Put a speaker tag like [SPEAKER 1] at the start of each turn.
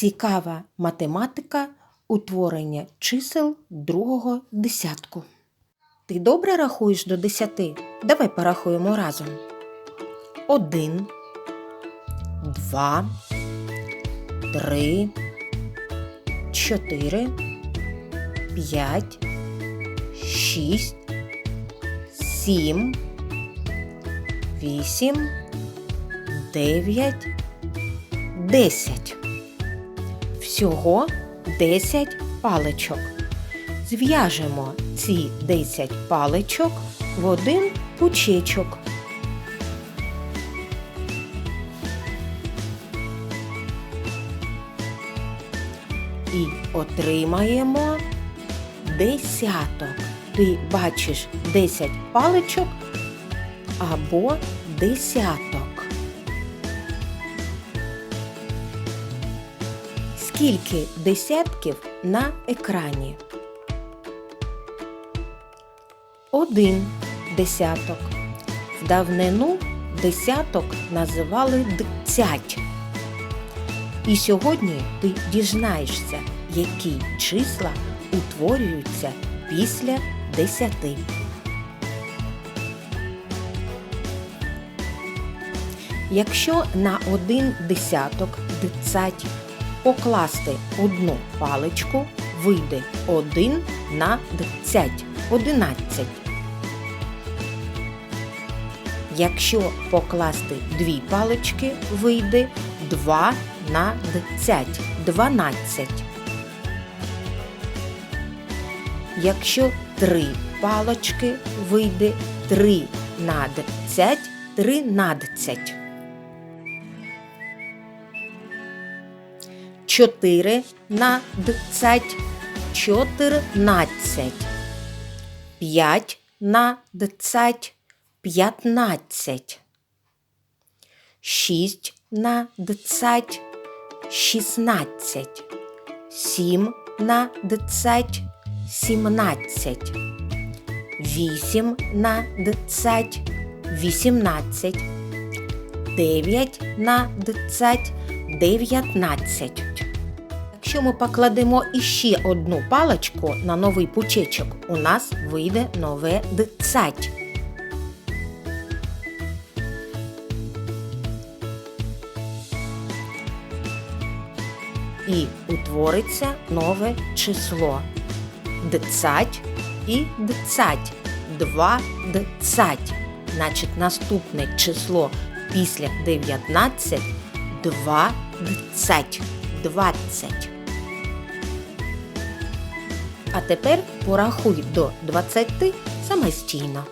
[SPEAKER 1] Цікава математика утворення чисел другого десятку. Ти добре рахуєш до десяти? Давай порахуємо разом. Один, два, три, чотири, п'ять, шість, сім, вісім, дев'ять, десять. Всього 10 паличок. Зв'яжемо ці 10 паличок в один пучечок. І отримаємо десяток. Ти бачиш 10 паличок або десяток. Скільки десятків на екрані? Один десяток. В давнину десяток називали дцять. І сьогодні ти дізнаєшся, які числа утворюються після десяти. Якщо на один десяток дцять покласти одну паличку, вийде 1 на 20, 11. Якщо покласти дві палички, вийде 2 на 20, 12. Якщо три палочки, вийде 3 на 20, 13. 4 на 20 14. 5 на 20 15. 6 на 20 16. 7 на 20 17. 8 на 20 18. 9 на 20 19. Якщо ми покладемо іще одну паличку на новий пучечок, у нас вийде нове дцять. І утвориться нове число. Дцять і дцять. Два дцять. Значить, наступне число після 19 два дцять. 20. А тепер порахуй до 20 самостійно.